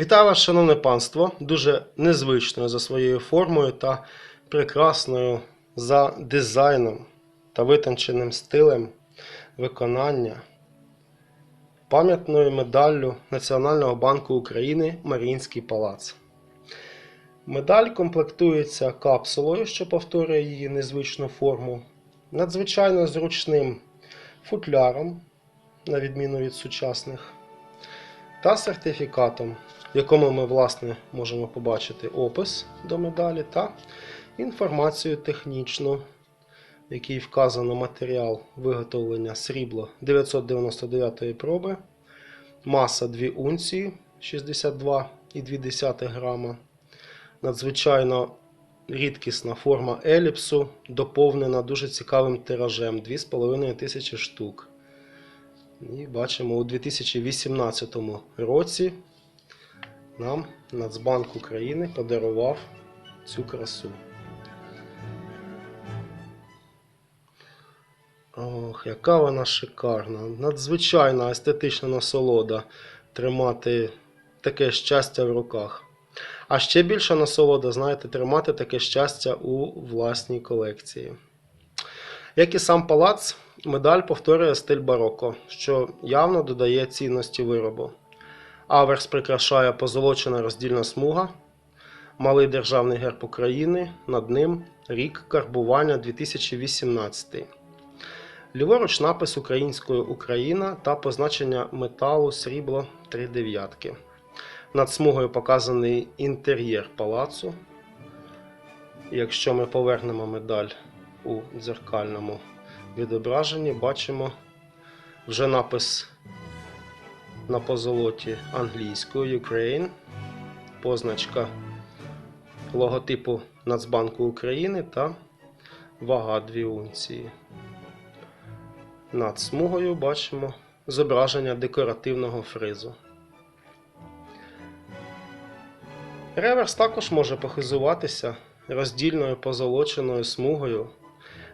Вітаю вас, шановне панство, дуже незвичною за своєю формою та прекрасною за дизайном та витонченим стилем виконання пам'ятною медаллю Національного банку України Маріїнський палац. Медаль комплектується капсулою, що повторює її незвичну форму, надзвичайно зручним футляром, на відміну від сучасних, та сертифікатом, в якому ми власне можемо побачити опис до медалі та інформацію технічну, в якій вказано матеріал виготовлення срібло 999 проби, маса 2 унції 62,2 грама, надзвичайно рідкісна форма еліпсу, доповнена дуже цікавим тиражем 2500 штук. І бачимо, у 2018 році нам Нацбанк України подарував цю красу. Ох, яка вона шикарна. Надзвичайна естетична насолода тримати таке щастя в руках. А ще більша насолода, знаєте, тримати таке щастя у власній колекції. Як і сам палац, медаль повторює стиль бароко, що явно додає цінності виробу. Аверс прикрашає позолочена роздільна смуга, малий державний герб України, над ним рік карбування 2018. Ліворуч напис українською Україна та позначення металу срібло 3 дев'ятки. Над смугою показаний інтер'єр палацу. Якщо ми повернемо медаль у дзеркальному відображенні, бачимо вже напис на позолоті англійською Ukraine, позначка логотипу Нацбанку України та вага 2 унції. Над смугою бачимо зображення декоративного фризу. Реверс також може похизуватися роздільною позолоченою смугою,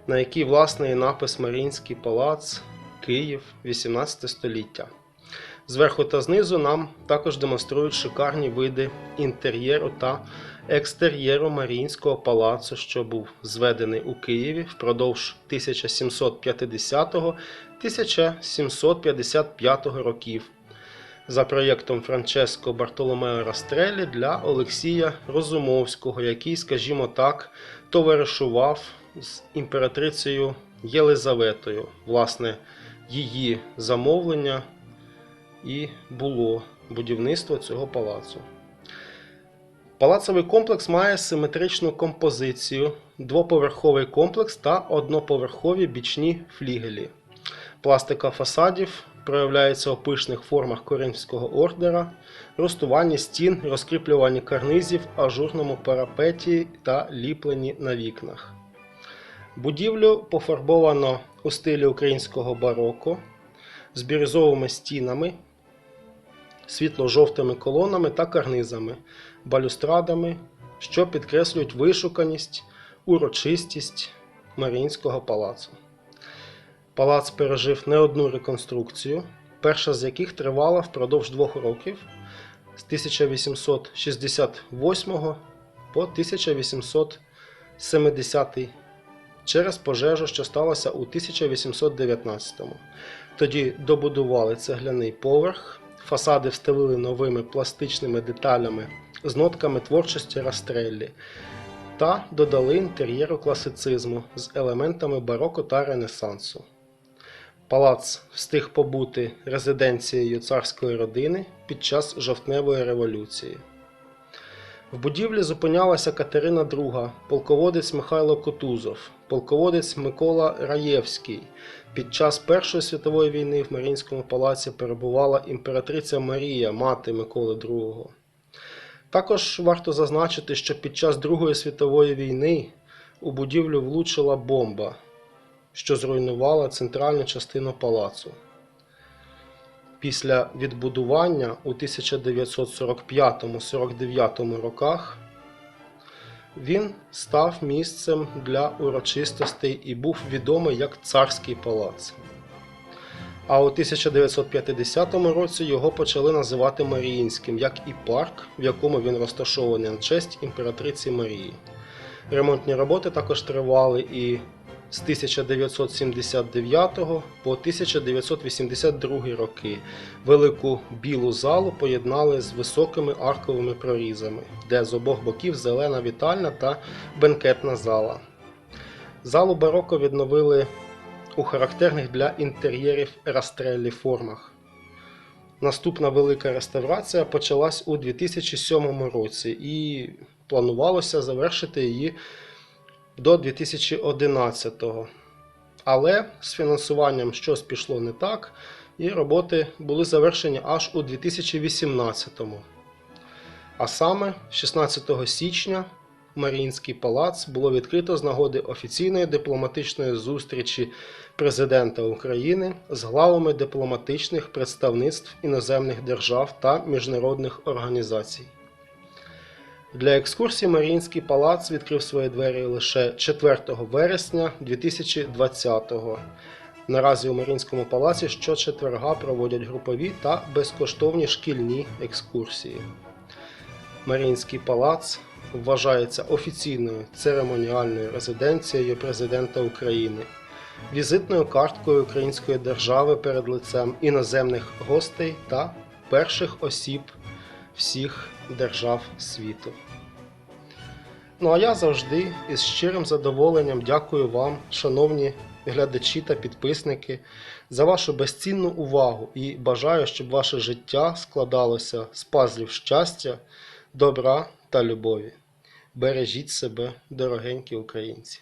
на якій власне і напис Маріїнський палац, Київ, 18 століття. Зверху та знизу нам також демонструють шикарні види інтер'єру та екстер'єру Маріїнського палацу, що був зведений у Києві впродовж 1750-1755 років за проєктом Франческо Бартоломео Растрелі для Олексія Розумовського, який, скажімо так, товаришував з імператрицею Єлизаветою. Власне, її замовлення і було будівництво цього палацу. Палацовий комплекс має симетричну композицію, двоповерховий комплекс та одноповерхові бічні флігелі. Пластика фасадів проявляється у пишних формах коринфського ордера, ростуванні стін, розкріплюванні карнизів, ажурному парапеті та ліпленні на вікнах. Будівлю пофарбовано у стилі українського бароко з бірюзовими стінами, світло-жовтими колонами та карнизами, балюстрадами, що підкреслюють вишуканість, урочистість Маріїнського палацу. Палац пережив не одну реконструкцію, перша з яких тривала впродовж двох років з 1868 по 1870 через пожежу, що сталося у 1819 Тоді добудували цегляний поверх, фасади встелили новими пластичними деталями з нотками творчості Растреллі та додали інтер'єру класицизму з елементами бароко та ренесансу. Палац встиг побути резиденцією царської родини під час жовтневої революції. В будівлі зупинялася Катерина II, полководець Михайло Котузов, полководець Микола Раєвський. Під час Першої світової війни в Маріїнському палаці перебувала імператриця Марія, мати Миколи II. Також варто зазначити, що під час Другої світової війни у будівлю влучила бомба, що зруйнувала центральну частину палацу. Після відбудування у 1945-49 роках він став місцем для урочистостей і був відомий як Царський палац. А у 1950 році його почали називати Маріїнським, як і парк, в якому він розташований на честь імператриці Марії. Ремонтні роботи також тривали і з 1979 по 1982 роки. Велику білу залу поєднали з високими арковими прорізами, де з обох боків зелена вітальна та бенкетна зала. Залу бароко відновили у характерних для інтер'єрів растреллі формах. Наступна велика реставрація почалась у 2007 році і планувалося завершити її до 2011-го. Але з фінансуванням щось пішло не так, і роботи були завершені аж у 2018-му. А саме 16 січня Маріїнський палац було відкрито з нагоди офіційної дипломатичної зустрічі президента України з главами дипломатичних представництв іноземних держав та міжнародних організацій. Для екскурсії Маріїнський палац відкрив свої двері лише 4 вересня 2020-го. Наразі у Маріїнському палаці щочетверга проводять групові та безкоштовні шкільні екскурсії. Маріїнський палац вважається офіційною церемоніальною резиденцією президента України, візитною карткою української держави перед лицем іноземних гостей та перших осіб всіх держав світу. Ну а я завжди із щирим задоволенням дякую вам, шановні глядачі та підписники, за вашу безцінну увагу і бажаю, щоб ваше життя складалося з пазлів щастя, добра та любові. Бережіть себе, дорогенькі українці!